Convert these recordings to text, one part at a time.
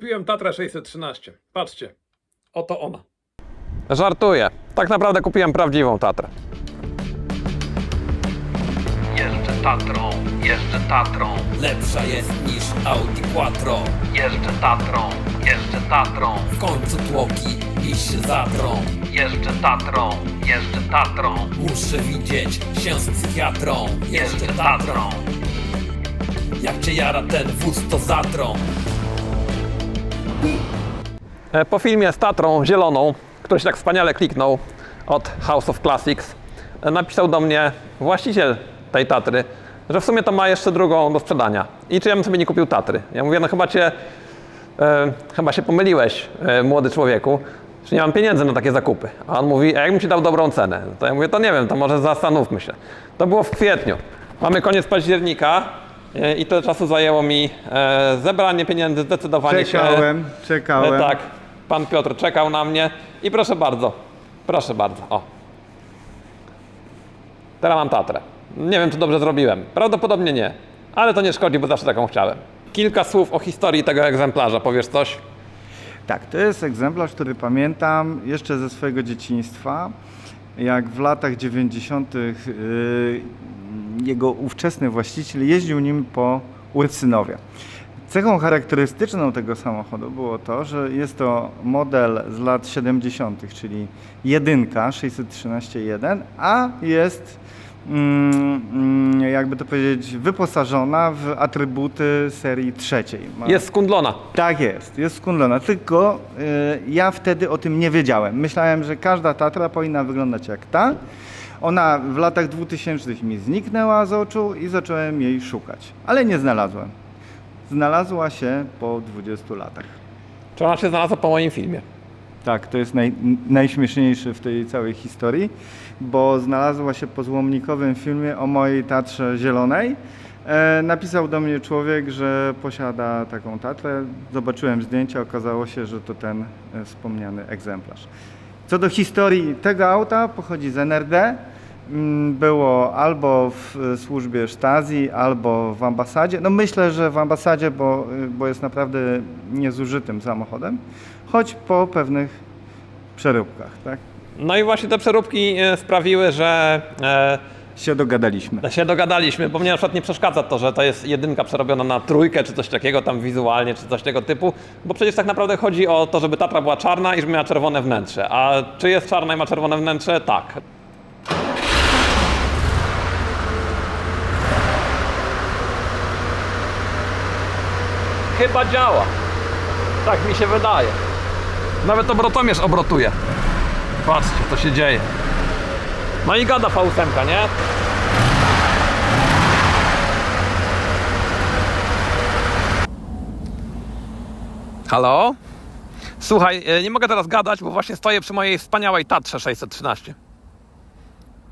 kupiłem Tatrę 613. Patrzcie, oto ona. Żartuję. Tak naprawdę kupiłem prawdziwą Tatrę. Jeżdżę Tatrą, jeżdżę Tatrą, Lepsza jest niż Audi Quattro jeżdżę Tatrą, jeżdżę Tatrą, W końcu tłoki mi się zatrą jeżdżę Tatrą, jeżdżę Tatrą, Muszę widzieć się z psychiatrą jeżdżę Jeżdżę Tatrą. Jak cię jara ten wóz to zatrą Po filmie z Tatrą zieloną, który się tak wspaniale kliknął od House of Classics, e, napisał do mnie właściciel tej Tatry, że w sumie to ma jeszcze drugą do sprzedania. I czy ja bym sobie nie kupił Tatry? Ja mówię, no chyba cię, e, chyba się pomyliłeś, e, młody człowieku, że nie mam pieniędzy na takie zakupy. A on mówi, a jakbym ci dał dobrą cenę? To ja mówię, to nie wiem, to może zastanówmy się. To było w kwietniu. Mamy koniec października e, i tyle czasu zajęło mi e, zebranie pieniędzy, zdecydowanie się... Czekałem, czekałem. E, Tak, pan Piotr czekał na mnie i proszę bardzo, proszę bardzo, o. Teraz mam Tatrę. Nie wiem, czy dobrze zrobiłem. Prawdopodobnie nie, ale to nie szkodzi, bo zawsze taką chciałem. Kilka słów o historii tego egzemplarza, powiesz coś? Tak, to jest egzemplarz, który pamiętam jeszcze ze swojego dzieciństwa, jak w latach 90. Yy, jego ówczesny właściciel jeździł nim po Ursynowie. Cechą charakterystyczną tego samochodu było to, że jest to model z lat 70., czyli jedynka 613.1, a jest mm, mm, jakby to powiedzieć, wyposażona w atrybuty serii trzeciej. Ma- Jest skundlona. tak jest, jest skundlona, tylko y, ja wtedy o tym nie wiedziałem. Myślałem, że każda Tatra powinna wyglądać jak ta. Ona w latach 2000 mi zniknęła z oczu i zacząłem jej szukać, ale nie znalazłem. Znalazła się po 20 latach. Czy ona się znalazła po moim filmie? Tak, to jest naj, najśmieszniejsze w tej całej historii, bo znalazła się po złomnikowym filmie o mojej Tatrze Zielonej. E, napisał do mnie człowiek, że posiada taką Tatrę. Zobaczyłem zdjęcia, okazało się, że to ten e, wspomniany egzemplarz. Co do historii tego auta, pochodzi z NRD. Mm, Było albo w e, służbie Stasi, albo w ambasadzie. No myślę, że w ambasadzie, bo, y, bo jest naprawdę niezużytym samochodem, choć po pewnych przeróbkach, tak? No i właśnie te przeróbki e, sprawiły, że e, Się dogadaliśmy. się dogadaliśmy, bo mnie na przykład nie przeszkadza to, że to jest jedynka przerobiona na trójkę, czy coś takiego tam wizualnie, czy coś tego typu, bo przecież tak naprawdę chodzi o to, żeby Tatra była czarna i żeby miała czerwone wnętrze. A czy jest czarna i ma czerwone wnętrze? Tak. Chyba działa. Tak mi się wydaje. Nawet obrotomierz obrotuje. Patrzcie, co się dzieje. No i gada V8, nie? Halo? Słuchaj, e, nie mogę teraz gadać, bo właśnie stoję przy mojej wspaniałej Tatrze 613.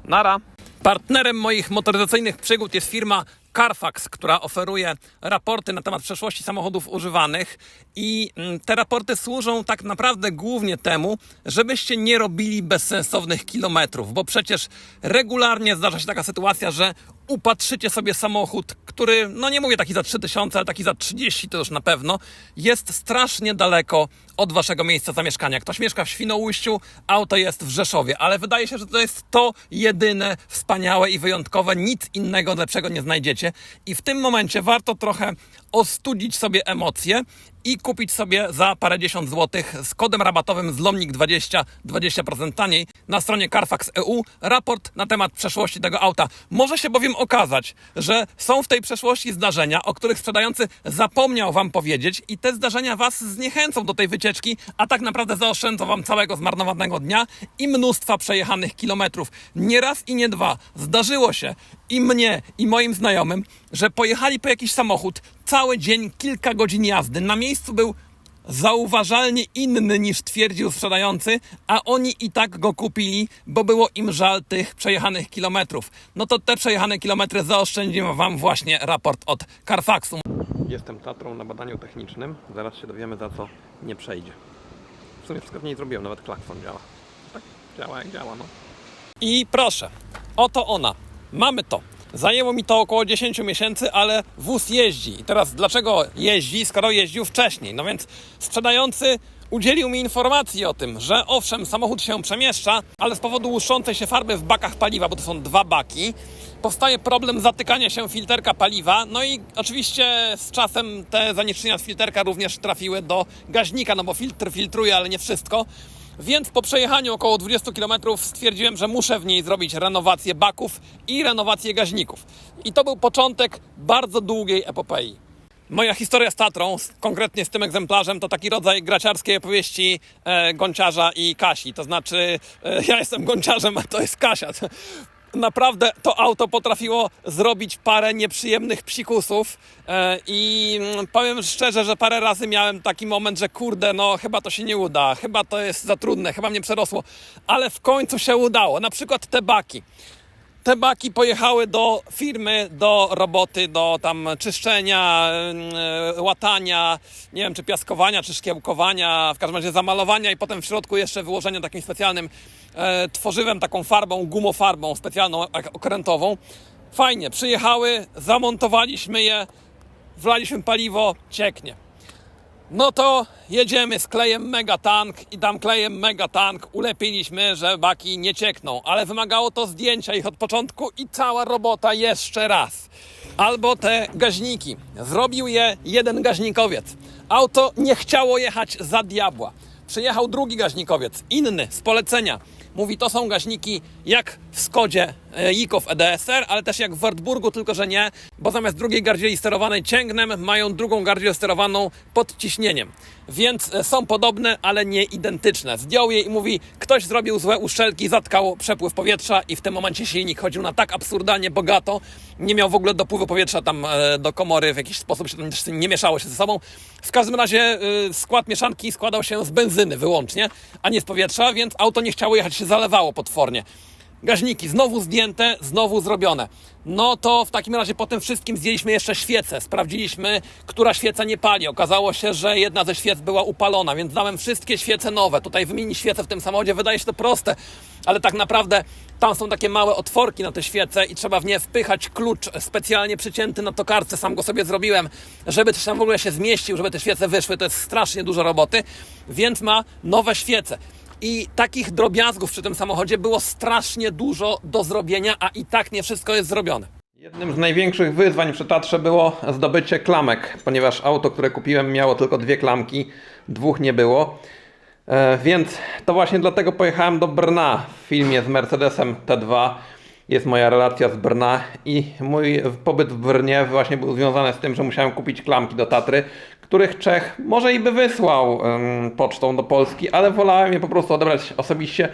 Nara. Partnerem moich motoryzacyjnych przygód jest firma Carfax, która oferuje raporty na temat przeszłości samochodów używanych. I mm, te raporty służą tak naprawdę głównie temu, żebyście nie robili bezsensownych kilometrów, bo przecież regularnie zdarza się taka sytuacja, że upatrzycie sobie samochód, który, no nie mówię taki za 3000, ale taki za 30 to już na pewno, jest strasznie daleko od waszego miejsca zamieszkania. Ktoś mieszka w Świnoujściu, auto jest w Rzeszowie, ale wydaje się, że to jest to jedyne wspaniałe i wyjątkowe, nic innego lepszego nie znajdziecie. I w tym momencie warto trochę ostudzić sobie emocje i kupić sobie za parędziesiąt złotych z kodem rabatowym ZLOMNIK20 20% taniej na stronie Carfax EU raport na temat przeszłości tego auta. Może się bowiem okazać, że są w tej przeszłości zdarzenia, o których sprzedający zapomniał wam powiedzieć i te zdarzenia was zniechęcą do tej wycieczki, a tak naprawdę zaoszczędzą wam całego zmarnowanego dnia i mnóstwa przejechanych kilometrów. Nie raz i nie dwa zdarzyło się i mnie, i moim znajomym, że pojechali po jakiś samochód cały dzień, kilka godzin jazdy. Na miejscu był zauważalnie inny niż twierdził sprzedający, a oni i tak go kupili, bo było im żal tych przejechanych kilometrów. No to te przejechane kilometry zaoszczędzimy Wam właśnie raport od Carfaxu. Jestem Tatrą na badaniu technicznym. Zaraz się dowiemy za co nie przejdzie. W sumie wszystko w niej zrobiłem, nawet klakson działa. Tak, działa jak działa, no. I proszę, oto ona. Mamy to. Zajęło mi to około 10 miesięcy, ale wóz jeździ. I teraz dlaczego jeździ, skoro jeździł wcześniej? No więc sprzedający udzielił mi informacji o tym, że owszem, samochód się przemieszcza, ale z powodu łuszczącej się farby w bakach paliwa, bo to są dwa baki, powstaje problem zatykania się filterka paliwa. No i oczywiście z czasem te zanieczyszczenia z filterka również trafiły do gaźnika, no bo filtr filtruje, ale nie wszystko. Więc po przejechaniu około 20 km stwierdziłem, że muszę w niej zrobić renowację baków i renowację gaźników. I to był początek bardzo długiej epopei. Moja historia z Tatrą, konkretnie z tym egzemplarzem, to taki rodzaj graciarskiej opowieści e, Gonciarza i Kasi. To znaczy, e, ja jestem Gonciarzem, a to jest Kasia. Naprawdę to auto potrafiło zrobić parę nieprzyjemnych psikusów. E, i mm, powiem szczerze, że parę razy miałem taki moment, że kurde, no chyba to się nie uda, chyba to jest za trudne, chyba mnie przerosło, ale w końcu się udało. Na przykład te baki. Te baki pojechały do firmy, do roboty, do tam czyszczenia, yy, łatania, nie wiem czy piaskowania, czy szkiełkowania, w każdym razie zamalowania i potem w środku jeszcze wyłożenia takim specjalnym e, tworzywem, taką farbą, gumofarbą specjalną, okrętową. Fajnie, przyjechały, zamontowaliśmy je, wlaliśmy paliwo, cieknie. No to jedziemy z klejem Megatank i tam klejem Megatank ulepiliśmy, że baki nie ciekną, ale wymagało to zdjęcia ich od początku i cała robota jeszcze raz. Albo te gaźniki. Zrobił je jeden gaźnikowiec. Auto nie chciało jechać za diabła. Przyjechał drugi gaźnikowiec, inny, z polecenia. Mówi, to są gaźniki jak w Skodzie Jikow EDSR, ale też jak w Wartburgu, tylko że nie, bo zamiast drugiej gardzieli sterowanej cięgnem, mają drugą gardziel sterowaną podciśnieniem. Więc e, są podobne, ale nie identyczne. Zdjął je i mówi, ktoś zrobił złe uszczelki, zatkał przepływ powietrza i w tym momencie silnik chodził na tak absurdalnie bogato, nie miał w ogóle dopływu powietrza tam e, do komory, w jakiś sposób się to nie- mieszało się ze sobą. W każdym razie e, skład mieszanki składał się z benzyny wyłącznie, a nie z powietrza, więc auto nie chciało jechać, się zalewało potwornie. Gaźniki znowu zdjęte, znowu zrobione. No to w takim razie po tym wszystkim zdjęliśmy jeszcze świecę. Sprawdziliśmy, która świeca nie pali. Okazało się, że jedna ze świec była upalona, więc dałem wszystkie świece nowe. Tutaj wymienić świece w tym samochodzie wydaje się to proste, ale tak naprawdę tam są takie małe otworki na te świece i trzeba w nie wpychać klucz specjalnie przycięty na tokarce. Sam go sobie zrobiłem, żeby też tam w ogóle się zmieścił, żeby te świece wyszły. To jest strasznie dużo roboty, więc ma nowe świece. I takich drobiazgów przy tym samochodzie było strasznie dużo do zrobienia, a i tak nie wszystko jest zrobione. Jednym z największych wyzwań przy Tatrze było zdobycie klamek, ponieważ auto, które kupiłem miało tylko dwie klamki, dwóch nie było. E, więc to właśnie dlatego pojechałem do Brna w filmie z Mercedesem T2. Jest moja relacja z Brna i mój pobyt w Brnie właśnie był związany z tym, że musiałem kupić klamki do Tatry, których Czech może i by wysłał pocztą do Polski, ale wolałem je po prostu odebrać osobiście,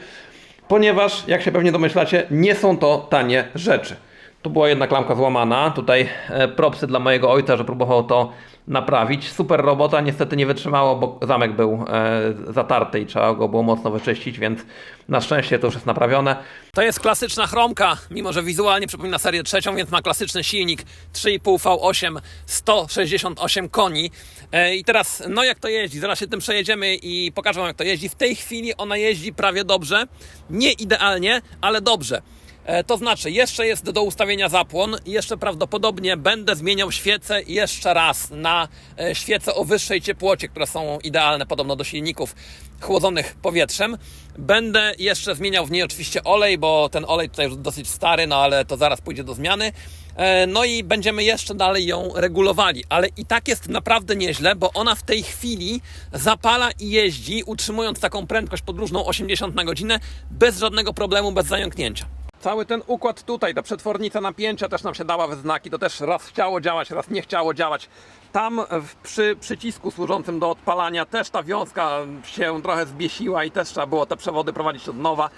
ponieważ, jak się pewnie domyślacie, nie są to tanie rzeczy. Tu była jedna klamka złamana. Tutaj e, propsy dla mojego ojca, że próbował to naprawić. Super robota, niestety nie wytrzymało, bo zamek był e, zatarty i trzeba go było mocno wyczyścić, więc na szczęście to już jest naprawione. To jest klasyczna chromka, mimo że wizualnie przypomina serię trzecią, więc ma klasyczny silnik 3,5 V8 168 koni. E, I teraz, no jak to jeździ? Zaraz się tym przejedziemy i pokażę wam jak to jeździ. W tej chwili ona jeździ prawie dobrze. Nie idealnie, ale dobrze. E, To znaczy, jeszcze jest do ustawienia zapłon, jeszcze prawdopodobnie będę zmieniał świece jeszcze raz na e, świece o wyższej ciepłocie, które są idealne podobno do silników chłodzonych powietrzem. Będę jeszcze zmieniał w niej oczywiście olej, bo ten olej tutaj już dosyć stary, no ale to zaraz pójdzie do zmiany. E, No i będziemy jeszcze dalej ją regulowali, ale i tak jest naprawdę nieźle, bo ona w tej chwili zapala i jeździ, utrzymując taką prędkość podróżną 80 na godzinę bez żadnego problemu, bez zająknięcia. Cały ten układ tutaj, ta przetwornica napięcia też nam się dała we znaki. To też raz chciało działać, raz nie chciało działać. Tam przy przycisku służącym do odpalania też ta wiązka się trochę zbiesiła i też trzeba było te przewody prowadzić od nowa.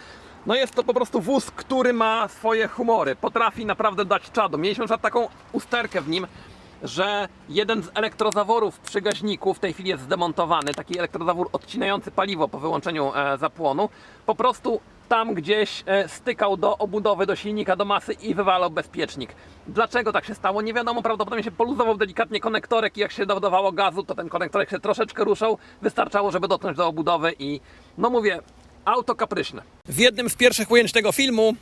No jest to po prostu wóz, który ma swoje humory. Potrafi naprawdę dać czadu. Mieliśmy przykład taką usterkę w nim, że jeden z elektrozaworów przy gaźniku w tej chwili jest zdemontowany, taki elektrozawór odcinający paliwo po wyłączeniu e, zapłonu, po prostu tam gdzieś e, stykał do obudowy, do silnika, do masy i wywalał bezpiecznik. Dlaczego tak się stało? Nie wiadomo, prawdopodobnie się poluzował delikatnie konektorek i jak się dodawało gazu, to ten konektorek się troszeczkę ruszał, wystarczało, żeby dotknąć do obudowy i no mówię, auto kapryśne. W jednym z pierwszych ujęć tego filmu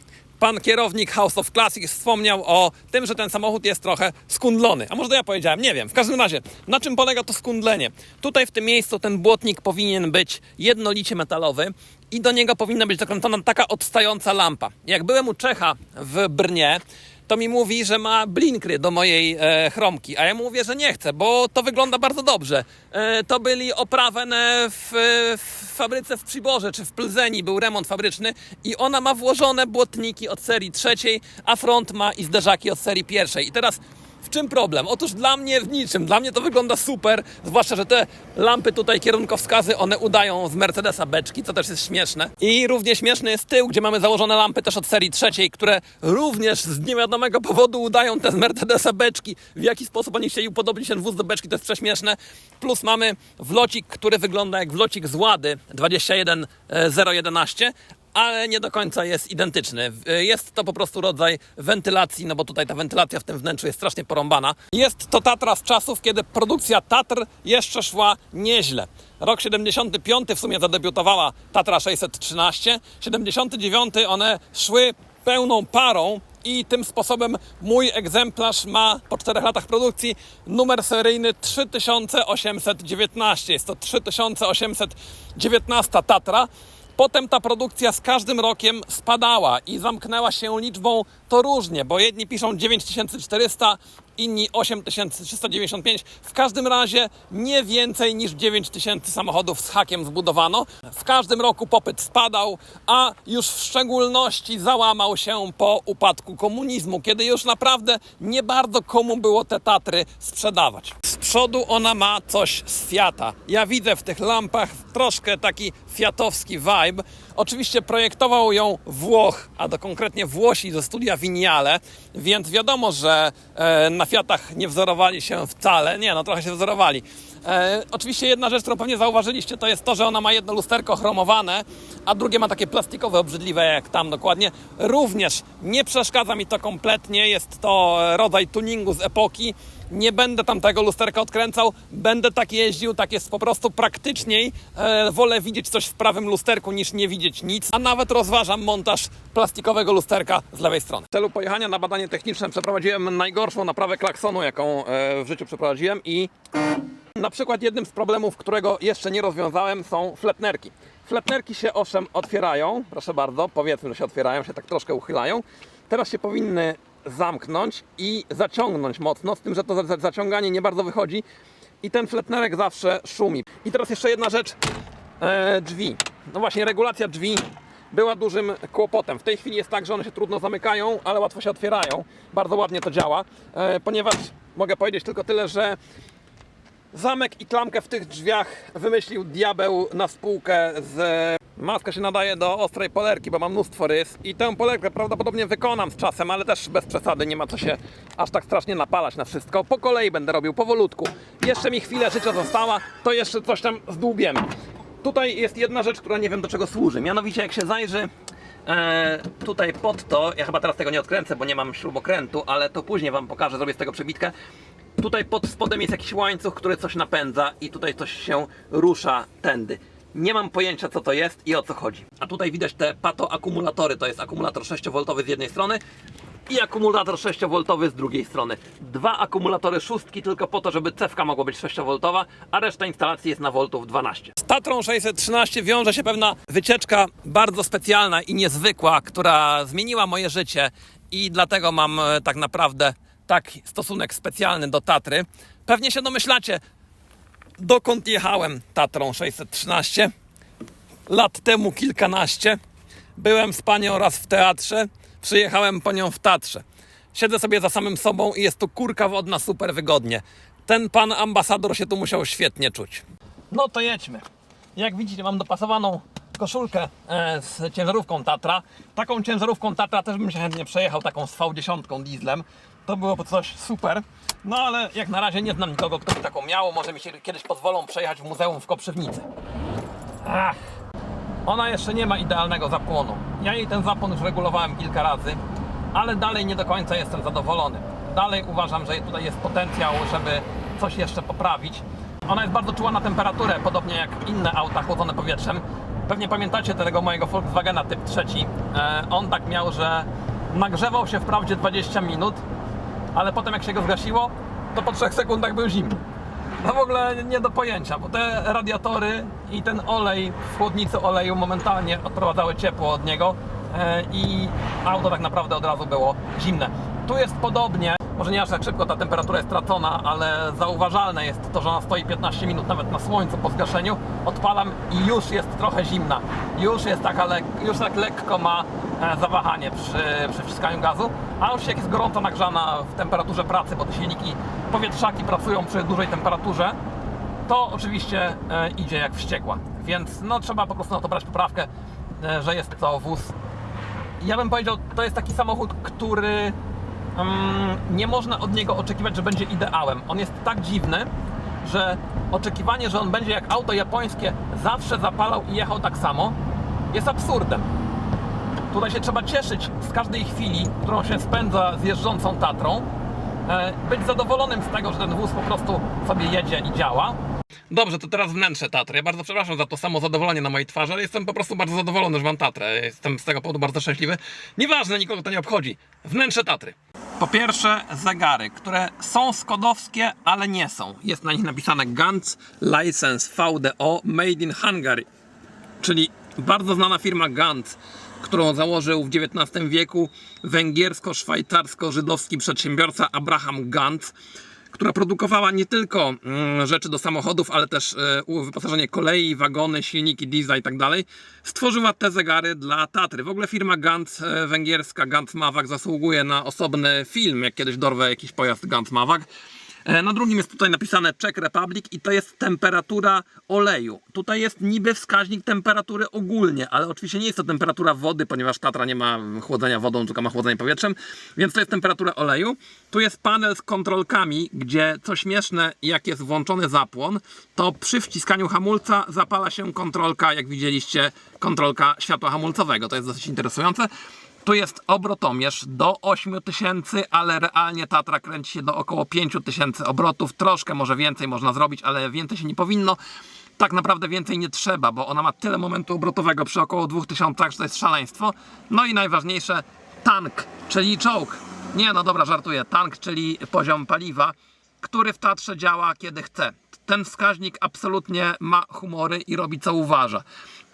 pan kierownik House of Classics wspomniał o tym, że ten samochód jest trochę skundlony. A może to ja powiedziałem? Nie wiem. W każdym razie, na czym polega to skundlenie? Tutaj w tym miejscu ten błotnik powinien być jednolicie metalowy i do niego powinna być dokręcona taka odstająca lampa. Jak byłem u Czecha w Brnie, to mi mówi, że ma blinkry do mojej e, chromki, a ja mówię, że nie chcę, bo to wygląda bardzo dobrze. E, to byli oprawane w, w fabryce w Przyborze czy w Plzeni, był remont fabryczny i ona ma włożone błotniki od serii trzeciej, a front ma i zderzaki od serii pierwszej. I teraz czym problem? Otóż dla mnie w niczym. Dla mnie to wygląda super, zwłaszcza, że te lampy tutaj, kierunkowskazy, one udają z Mercedesa beczki, co też jest śmieszne. I równie śmieszny jest tył, gdzie mamy założone lampy też od serii trzeciej, które również z niewiadomego powodu udają te z Mercedesa beczki. W jaki sposób oni chcieli upodobnić ten wóz do beczki, to jest prześmieszne. Plus mamy wlocik, który wygląda jak wlocik z Łady 21011, ale nie do końca jest identyczny. Jest to po prostu rodzaj wentylacji, no bo tutaj ta wentylacja w tym wnętrzu jest strasznie porąbana. Jest to Tatra z czasów, kiedy produkcja Tatr jeszcze szła nieźle. Rok 75 w sumie zadebiutowała Tatra 613, 79 one szły pełną parą i tym sposobem mój egzemplarz ma po 4 latach produkcji numer seryjny 3819. Jest to 3819 Tatra. Potem ta produkcja z każdym rokiem spadała i zamknęła się liczbą to różnie, bo jedni piszą 9400, inni 8395. W każdym razie nie więcej niż 9000 samochodów z hakiem zbudowano. W każdym roku popyt spadał, a już w szczególności załamał się po upadku komunizmu, kiedy już naprawdę nie bardzo komu było te Tatry sprzedawać. Z przodu ona ma coś z Fiata. Ja widzę w tych lampach troszkę taki fiatowski vibe. Oczywiście projektował ją Włoch, a to konkretnie Włosi ze studia Vignale, więc wiadomo, że e, na Fiatach nie wzorowali się wcale. Nie, no trochę się wzorowali. E, oczywiście jedna rzecz, którą pewnie zauważyliście, to jest to, że ona ma jedno lusterko chromowane, a drugie ma takie plastikowe, obrzydliwe jak tam dokładnie. Również nie przeszkadza mi to kompletnie, jest to rodzaj tuningu z epoki. Nie będę tam tego lusterka odkręcał, będę tak jeździł, tak jest po prostu praktyczniej. E, wolę widzieć coś w prawym lusterku niż nie widzieć nic, a nawet rozważam montaż plastikowego lusterka z lewej strony. W celu pojechania na badanie techniczne przeprowadziłem najgorszą naprawę klaksonu, jaką e, w życiu przeprowadziłem i na przykład jednym z problemów, którego jeszcze nie rozwiązałem są fletnerki. Fletnerki się owszem otwierają, proszę bardzo, powiedzmy, że się otwierają, się tak troszkę uchylają. Teraz się powinny zamknąć i zaciągnąć mocno, z tym, że to za- za- zaciąganie nie bardzo wychodzi i ten fletnerek zawsze szumi. I teraz jeszcze jedna rzecz, e, drzwi. No właśnie, regulacja drzwi była dużym kłopotem. W tej chwili jest tak, że one się trudno zamykają, ale łatwo się otwierają. Bardzo ładnie to działa, e, ponieważ mogę powiedzieć tylko tyle, że Zamek i klamkę w tych drzwiach wymyślił diabeł na spółkę z... Maska się nadaje do ostrej polerki, bo mam mnóstwo rys i tę polerkę prawdopodobnie wykonam z czasem, ale też bez przesady, nie ma co się aż tak strasznie napalać na wszystko. Po kolei będę robił, powolutku. Jeszcze mi chwilę życia została, to jeszcze coś tam zdłubiemy. Tutaj jest jedna rzecz, która nie wiem do czego służy. Mianowicie jak się zajrzy e, tutaj pod to, ja chyba teraz tego nie odkręcę, bo nie mam śrubokrętu, ale to później wam pokażę, zrobię z tego przebitkę. Tutaj pod spodem jest jakiś łańcuch, który coś napędza i tutaj coś się rusza tędy. Nie mam pojęcia co to jest i o co chodzi. A tutaj widać te pato akumulatory. To jest akumulator 6V z jednej strony i akumulator 6V z drugiej strony. Dwa akumulatory szóstki tylko po to, żeby cewka mogła być 6V, a reszta instalacji jest na voltów 12. Z Tatrą 613 wiąże się pewna wycieczka bardzo specjalna i niezwykła, która zmieniła moje życie i dlatego mam e, tak naprawdę taki stosunek specjalny do Tatry. Pewnie się domyślacie, dokąd jechałem Tatrą 613. Lat temu kilkanaście. Byłem z panią raz w teatrze, przyjechałem po nią w Tatrze. Siedzę sobie za samym sobą i jest tu kurka wodna super wygodnie. Ten pan ambasador się tu musiał świetnie czuć. No to jedźmy. Jak widzicie, mam dopasowaną koszulkę e, z ciężarówką Tatra. Taką ciężarówką Tatra też bym się chętnie przejechał, taką z V10 dieslem. To byłoby coś super. No ale jak na razie nie znam nikogo, kto by taką miał. Może mi się kiedyś pozwolą przejechać w muzeum w Koprzywnicy. Ach, ona jeszcze nie ma idealnego zapłonu. Ja jej ten zapłon już regulowałem kilka razy, ale dalej nie do końca jestem zadowolony. Dalej uważam, że tutaj jest potencjał, żeby coś jeszcze poprawić. Ona jest bardzo czuła na temperaturę, podobnie jak inne auta chłodzone powietrzem. Pewnie pamiętacie tego mojego Volkswagena typ trzeci. E, on tak miał, że nagrzewał się wprawdzie 20 minut, ale potem jak się go zgasiło, to po 3 sekundach był zimny. No w ogóle nie do pojęcia, bo te radiatory i ten olej w chłodnicy oleju momentalnie odprowadzały ciepło od niego e, i auto tak naprawdę od razu było zimne. Tu jest podobnie, może nie aż tak szybko ta temperatura jest tracona, ale zauważalne jest to, że ona stoi 15 minut nawet na słońcu po zgaszeniu. Odpalam i już jest trochę zimna. Już jest taka już tak lekko ma e, zawahanie przy, przy wciskaniu gazu, a już jak jest gorąco nagrzana w temperaturze pracy, bo te silniki powietrzaki pracują przy dużej temperaturze, to oczywiście e, idzie jak wściekła. Więc no, trzeba po prostu na to brać poprawkę, e, że jest to wóz. Ja bym powiedział, to jest taki samochód, który nie można od niego oczekiwać, że będzie ideałem. On jest tak dziwny, że oczekiwanie, że on będzie jak auto japońskie, zawsze zapalał i jechał tak samo, jest absurdem. Tutaj się trzeba cieszyć z każdej chwili, którą się spędza z jeżdżącą Tatrą. E, Być zadowolonym z tego, że ten wóz po prostu sobie jedzie i działa. Dobrze, to teraz wnętrze Tatry. Ja bardzo przepraszam za to samo zadowolenie na mojej twarzy, ale jestem po prostu bardzo zadowolony, że mam Tatrę. Jestem z tego powodu bardzo szczęśliwy. Nieważne, nikogo to nie obchodzi. Wnętrze Tatry. Po pierwsze, zegary, które są skodowskie, ale nie są. Jest na nich napisane Gantz License VDO Made in Hungary czyli bardzo znana firma Gantz, którą założył w XIX wieku węgiersko-szwajcarsko-żydowski przedsiębiorca Abraham Gantz, która produkowała nie tylko mm, rzeczy do samochodów, ale też e, wyposażenie kolei, wagony, silniki, diesla i tak dalej. Stworzyła te zegary dla Tatry. W ogóle firma Gantz e, węgierska, Gantz Mawak zasługuje na osobny film, jak kiedyś dorwę jakiś pojazd Gantz Mawak. E, Na drugim jest tutaj napisane Czech Republic i to jest temperatura oleju. Tutaj jest niby wskaźnik temperatury ogólnie, ale oczywiście nie jest to temperatura wody, ponieważ Tatra nie ma chłodzenia wodą, tylko ma chłodzenie powietrzem, więc to jest temperatura oleju. Tu jest panel z kontrolkami, gdzie co śmieszne, jak jest włączony zapłon, to przy wciskaniu hamulca zapala się kontrolka, jak widzieliście, kontrolka światła hamulcowego. To jest dosyć interesujące. Tu jest obrotomierz do 8000, ale realnie Tatra kręci się do około 5000 obrotów. Troszkę może więcej można zrobić, ale więcej się nie powinno. Tak naprawdę więcej nie trzeba, bo ona ma tyle momentu obrotowego przy około 2000, że to jest szaleństwo. No i najważniejsze, tank, czyli czołg. Nie, no dobra, żartuję. Tank, czyli poziom paliwa, który w Tatrze działa kiedy chce. Ten wskaźnik absolutnie ma humory i robi co uważa.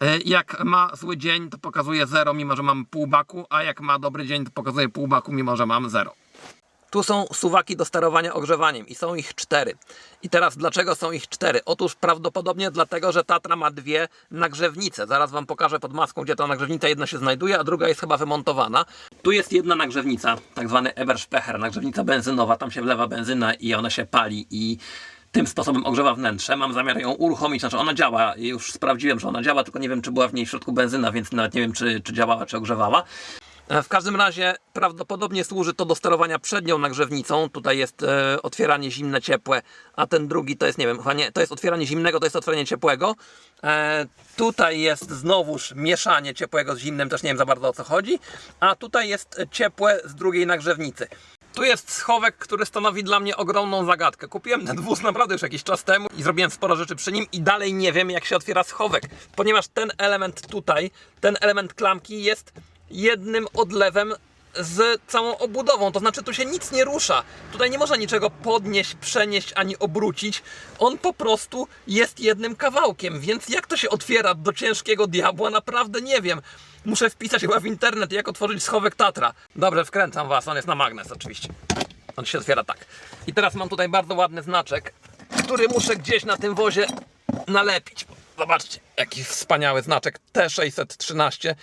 E, Jak ma zły dzień, to pokazuje 0, mimo że mam pół baku, a jak ma dobry dzień, to pokazuje pół baku, mimo że mam 0. Tu są suwaki do sterowania ogrzewaniem i są ich cztery. I teraz dlaczego są ich cztery? Otóż prawdopodobnie dlatego, że Tatra ma dwie nagrzewnice. Zaraz Wam pokażę pod maską, gdzie ta nagrzewnica jedna się znajduje, a druga jest chyba wymontowana. Tu jest jedna nagrzewnica, tak zwany Eberspecher, nagrzewnica benzynowa. Tam się wlewa benzyna i ona się pali i tym sposobem ogrzewa wnętrze. Mam zamiar ją uruchomić, znaczy ona działa, już sprawdziłem, że ona działa, tylko nie wiem, czy była w niej w środku benzyna, więc nawet nie wiem, czy, czy działała, czy ogrzewała. E, W każdym razie prawdopodobnie służy to do sterowania przednią nagrzewnicą. Tutaj jest e, otwieranie zimne, ciepłe, a ten drugi to jest, nie wiem, chyba nie, to jest otwieranie zimnego, to jest otwieranie ciepłego. E, tutaj jest znowuż mieszanie ciepłego z zimnym, też nie wiem za bardzo o co chodzi. A tutaj jest ciepłe z drugiej nagrzewnicy. Tu jest schowek, który stanowi dla mnie ogromną zagadkę. Kupiłem ten wóz naprawdę już jakiś czas temu i zrobiłem sporo rzeczy przy nim i dalej nie wiem jak się otwiera schowek, ponieważ ten element tutaj, ten element klamki jest jednym odlewem z całą obudową, to znaczy tu się nic nie rusza. Tutaj nie można niczego podnieść, przenieść ani obrócić. On po prostu jest jednym kawałkiem, więc jak to się otwiera do ciężkiego diabła, naprawdę nie wiem. Muszę wpisać chyba w internet, jak otworzyć schowek Tatra. Dobrze, wkręcam was, on jest na magnes oczywiście. On się otwiera tak. I teraz mam tutaj bardzo ładny znaczek, który muszę gdzieś na tym wozie nalepić. Zobaczcie, jaki wspaniały znaczek T613.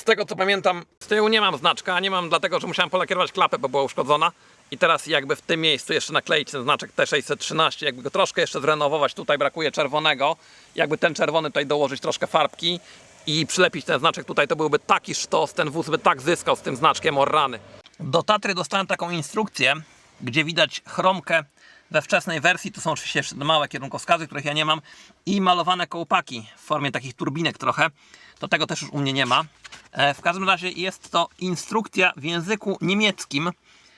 Z tego co pamiętam, z tyłu nie mam znaczka, nie mam dlatego, że musiałem polakierować klapę, bo była uszkodzona. I teraz jakby w tym miejscu jeszcze nakleić ten znaczek T613, jakby go troszkę jeszcze zrenowować, tutaj brakuje czerwonego, jakby ten czerwony tutaj dołożyć troszkę farbki i przylepić ten znaczek tutaj, to byłby taki sztos, ten wóz by tak zyskał z tym znaczkiem orrany. Do Tatry dostałem taką instrukcję, gdzie widać chromkę we wczesnej wersji, to są oczywiście jeszcze małe kierunkowskazy, których ja nie mam i malowane kołpaki w formie takich turbinek trochę, to tego też już u mnie nie ma. E, W każdym razie jest to instrukcja w języku niemieckim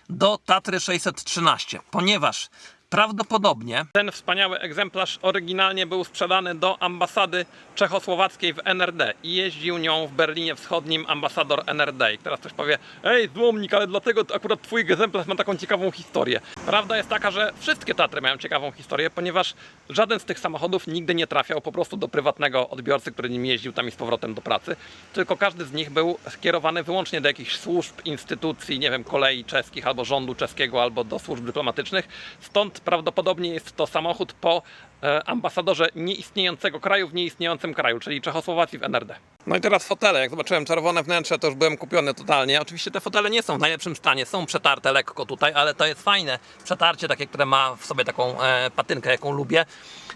do Tatry 613, ponieważ Prawdopodobnie ten wspaniały egzemplarz oryginalnie był sprzedany do ambasady czechosłowackiej w NRD i jeździł nią w Berlinie Wschodnim ambasador NRD. I teraz ktoś powie, ej złomnik, ale dlatego akurat twój egzemplarz ma taką ciekawą historię. Prawda jest taka, że wszystkie Tatry mają ciekawą historię, ponieważ żaden z tych samochodów nigdy nie trafiał po prostu do prywatnego odbiorcy, który nim jeździł tam i z powrotem do pracy, tylko każdy z nich był skierowany wyłącznie do jakichś służb, instytucji, nie wiem, kolei czeskich albo rządu czeskiego, albo do służb dyplomatycznych. Stąd prawdopodobnie jest to samochód po ambasadorze nieistniejącego kraju w nieistniejącym kraju, czyli Czechosłowacji w NRD. No i teraz fotele. Jak zobaczyłem czerwone wnętrze, to już byłem kupiony totalnie. Oczywiście te fotele nie są w najlepszym stanie, są przetarte lekko tutaj, ale to jest fajne przetarcie, takie, które ma w sobie taką e, patynkę, jaką lubię.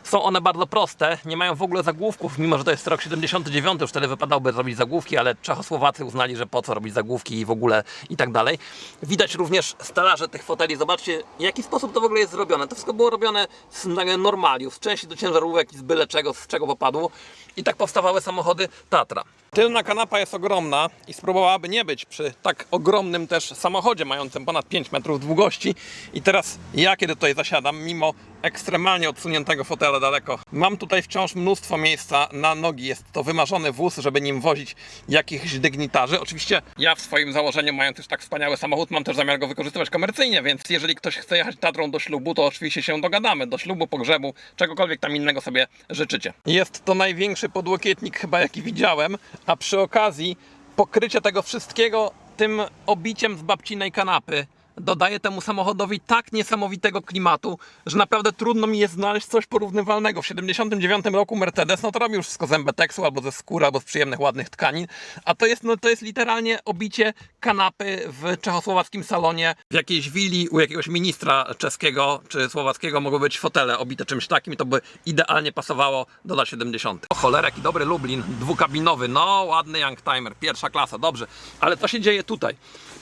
Są one bardzo proste, nie mają w ogóle zagłówków, mimo że to jest rok 79, już wtedy wypadałoby zrobić zagłówki, ale Czechosłowacy uznali, że po co robić zagłówki i w ogóle i tak dalej. Widać również stelaże tych foteli, zobaczcie w jaki sposób to w ogóle jest zrobione. To wszystko było robione z normaliów, z części do ciężarówek i z byle czego, z czego popadło. I tak powstawały samochody Tatra. Tylna kanapa jest ogromna i spróbowałaby nie być przy tak ogromnym też samochodzie mającym ponad 5 metrów długości. I teraz ja, kiedy tutaj zasiadam, mimo ekstremalnie odsuniętego fotela daleko, mam tutaj wciąż mnóstwo miejsca na nogi. Jest to wymarzony wóz, żeby nim wozić jakichś dygnitarzy. Oczywiście ja w swoim założeniu, mając już tak wspaniały samochód, mam też zamiar go wykorzystywać komercyjnie, więc jeżeli ktoś chce jechać Tatrą do ślubu, to oczywiście się dogadamy. Do ślubu, pogrzebu, czegokolwiek tam innego sobie życzycie. Jest to największy podłokietnik chyba jaki widziałem, a przy okazji pokrycie tego wszystkiego tym obiciem z babcinej kanapy dodaje temu samochodowi tak niesamowitego klimatu, że naprawdę trudno mi jest znaleźć coś porównywalnego. W 79 roku Mercedes no to robił wszystko z embetexu, albo ze skóry, albo z przyjemnych, ładnych tkanin, a to jest, no, to jest literalnie obicie kanapy w czechosłowackim salonie, w jakiejś willi u jakiegoś ministra czeskiego czy słowackiego mogły być fotele obite czymś takim to by idealnie pasowało do lat 70. O cholera, jaki dobry Lublin, dwukabinowy, no ładny youngtimer, pierwsza klasa, dobrze. Ale co się dzieje tutaj?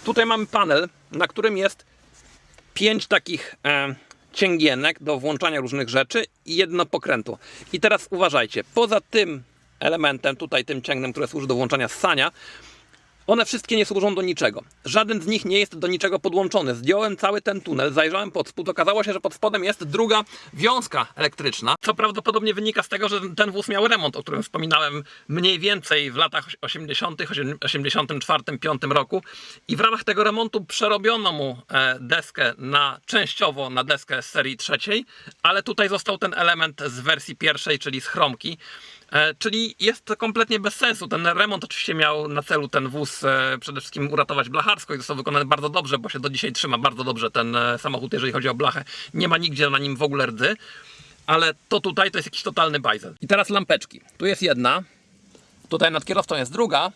Tutaj mamy panel, na którym jest pięć takich e, cięgienek do włączania różnych rzeczy i jedno pokrętło. I teraz uważajcie, poza tym elementem, tutaj tym cięgnem, które służy do włączania ssania, one wszystkie nie służą do niczego. Żaden z nich nie jest do niczego podłączony. Zdjąłem cały ten tunel, zajrzałem pod spód. Okazało się, że pod spodem jest druga wiązka elektryczna, co prawdopodobnie wynika z tego, że ten wóz miał remont, o którym wspominałem mniej więcej w latach 80., 84, 5 roku. I w ramach tego remontu przerobiono mu e, deskę na częściowo na deskę z serii trzeciej, ale tutaj został ten element z wersji pierwszej, czyli z chromki. E, Czyli jest to kompletnie bez sensu. Ten remont oczywiście miał na celu ten wóz e, przede wszystkim uratować blacharsko i został wykonany bardzo dobrze, bo się do dzisiaj trzyma bardzo dobrze ten e, samochód, jeżeli chodzi o blachę. Nie ma nigdzie na nim w ogóle rdzy, ale to tutaj to jest jakiś totalny bajzel. I teraz lampeczki. Tu jest jedna, tutaj nad kierowcą jest druga,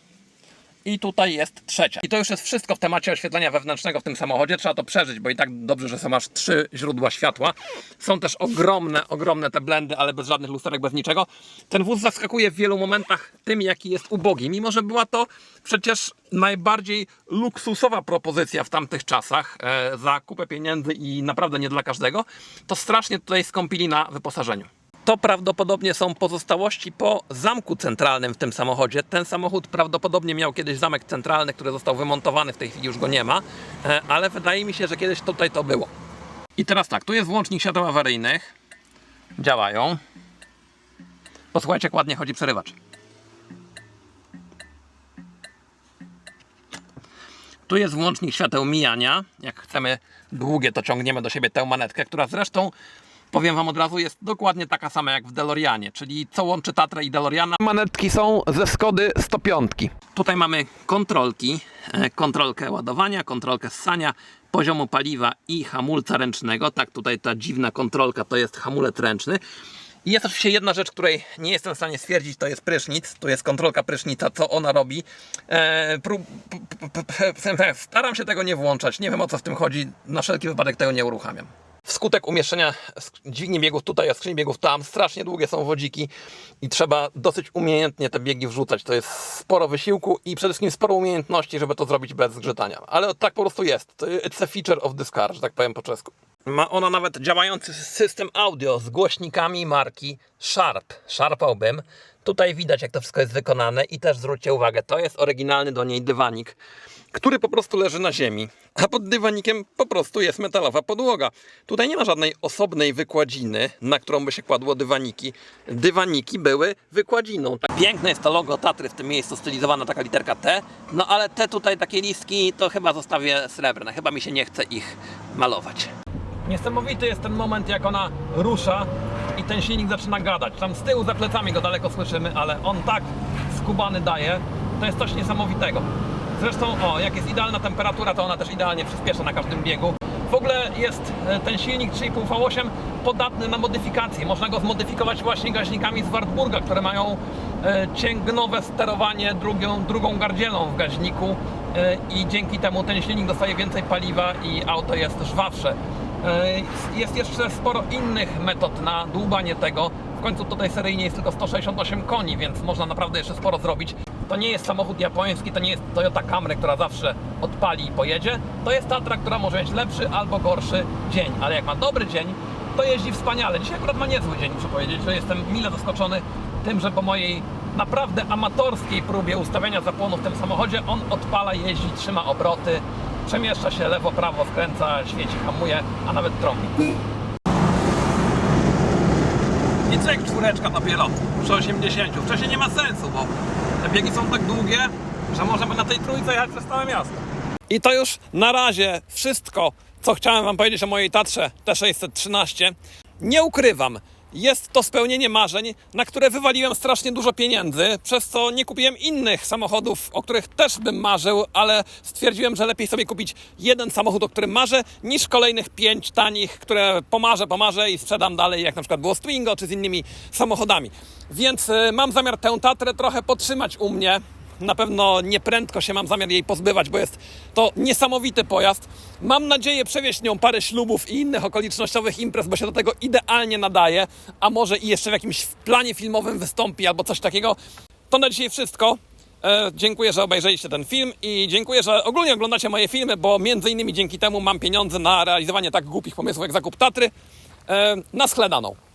i tutaj jest trzecia. I to już jest wszystko w temacie oświetlenia wewnętrznego w tym samochodzie. Trzeba to przeżyć, bo i tak dobrze, że są aż trzy źródła światła. Są też ogromne, ogromne te blendy, ale bez żadnych lusterek, bez niczego. Ten wóz zaskakuje w wielu momentach tym, jaki jest ubogi. Mimo, że była to przecież najbardziej luksusowa propozycja w tamtych czasach e, za kupę pieniędzy i naprawdę nie dla każdego, to strasznie tutaj skąpili na wyposażeniu. To prawdopodobnie są pozostałości po zamku centralnym w tym samochodzie. Ten samochód prawdopodobnie miał kiedyś zamek centralny, który został wymontowany, w tej chwili już go nie ma, e, ale wydaje mi się, że kiedyś tutaj to było. I teraz tak, tu jest włącznik świateł awaryjnych. Działają. Posłuchajcie, jak ładnie chodzi przerywacz. Tu jest włącznik świateł mijania. Jak chcemy długie, to ciągniemy do siebie tę manetkę, która zresztą powiem Wam od razu, jest dokładnie taka sama jak w DeLoreanie, czyli co łączy Tatrę i DeLoreana. Manetki są ze Skody 105. Tutaj mamy kontrolki, e, kontrolkę ładowania, kontrolkę ssania, poziomu paliwa i hamulca ręcznego. Tak, tutaj ta dziwna kontrolka to jest hamulec ręczny. I jest oczywiście jedna rzecz, której nie jestem w stanie stwierdzić, to jest prysznic. Tu jest kontrolka prysznica, co ona robi. Eee, prób, p, p, p, p, staram się tego nie włączać, nie wiem o co w tym chodzi, na wszelki wypadek tego nie uruchamiam. Wskutek umieszczenia dźwigni biegów tutaj, a skrzyni biegów tam, strasznie długie są wodziki i trzeba dosyć umiejętnie te biegi wrzucać. To jest sporo wysiłku i przede wszystkim sporo umiejętności, żeby to zrobić bez zgrzytania. Ale tak po prostu jest. It's a feature of this car, że tak powiem po czesku. Ma ona nawet działający system audio z głośnikami marki Sharp. Szarpałbym. Tutaj widać, jak to wszystko jest wykonane i też zwróćcie uwagę, to jest oryginalny do niej dywanik, który po prostu leży na ziemi, a pod dywanikiem po prostu jest metalowa podłoga. Tutaj nie ma żadnej osobnej wykładziny, na którą by się kładło dywaniki. Dywaniki były wykładziną. Tak piękne jest to logo Tatry w tym miejscu, stylizowana taka literka T, no ale te tutaj takie listki to chyba zostawię srebrne, chyba mi się nie chce ich malować. Niesamowity jest ten moment, jak ona rusza i ten silnik zaczyna gadać. Tam z tyłu za plecami go daleko słyszymy, ale on tak skubany daje, to jest coś niesamowitego. Zresztą, o, jak jest idealna temperatura, to ona też idealnie przyspiesza na każdym biegu. W ogóle jest e, ten silnik 3,5 V8 podatny na modyfikacje. Można go zmodyfikować właśnie gaźnikami z Wartburga, które mają e, cięgnowe sterowanie drugą, drugą gardzielą w gaźniku e, i dzięki temu ten silnik dostaje więcej paliwa i auto jest żwawsze. Jest jeszcze sporo innych metod na dłubanie tego. W końcu tutaj seryjnie jest tylko 168 koni, więc można naprawdę jeszcze sporo zrobić. To nie jest samochód japoński, to nie jest Toyota Camry, która zawsze odpali i pojedzie. To jest Tatra, która może mieć lepszy albo gorszy dzień, ale jak ma dobry dzień, to jeździ wspaniale. Dzisiaj akurat ma niezły dzień, muszę powiedzieć, że jestem mile zaskoczony tym, że po mojej naprawdę amatorskiej próbie ustawiania zapłonu w tym samochodzie on odpala, jeździ, trzyma obroty, przemieszcza się lewo, prawo, skręca, świeci, hamuje, a nawet trąbi. Nic jak czwóreczka dopiero przy 80. Wcześniej nie ma sensu, bo te biegi są tak długie, że możemy na tej trójce jechać przez całe miasto. I to już na razie wszystko, co chciałem Wam powiedzieć o mojej Tatrze T613. Nie ukrywam, jest to spełnienie marzeń, na które wywaliłem strasznie dużo pieniędzy, przez co nie kupiłem innych samochodów, o których też bym marzył, ale stwierdziłem, że lepiej sobie kupić jeden samochód, o którym marzę, niż kolejnych pięć tanich, które pomarzę, pomarzę i sprzedam dalej, jak na przykład było z Twingo czy z innymi samochodami. Więc y, mam zamiar tę Tatrę trochę podtrzymać u mnie, na pewno nieprędko się mam zamiar jej pozbywać, bo jest to niesamowity pojazd. Mam nadzieję przewieźć nią parę ślubów i innych okolicznościowych imprez, bo się do tego idealnie nadaje, a może i jeszcze w jakimś planie filmowym wystąpi albo coś takiego. To na dzisiaj wszystko. E, dziękuję, że obejrzeliście ten film i dziękuję, że ogólnie oglądacie moje filmy, bo między innymi dzięki temu mam pieniądze na realizowanie tak głupich pomysłów jak zakup Tatry. E, na schledaną.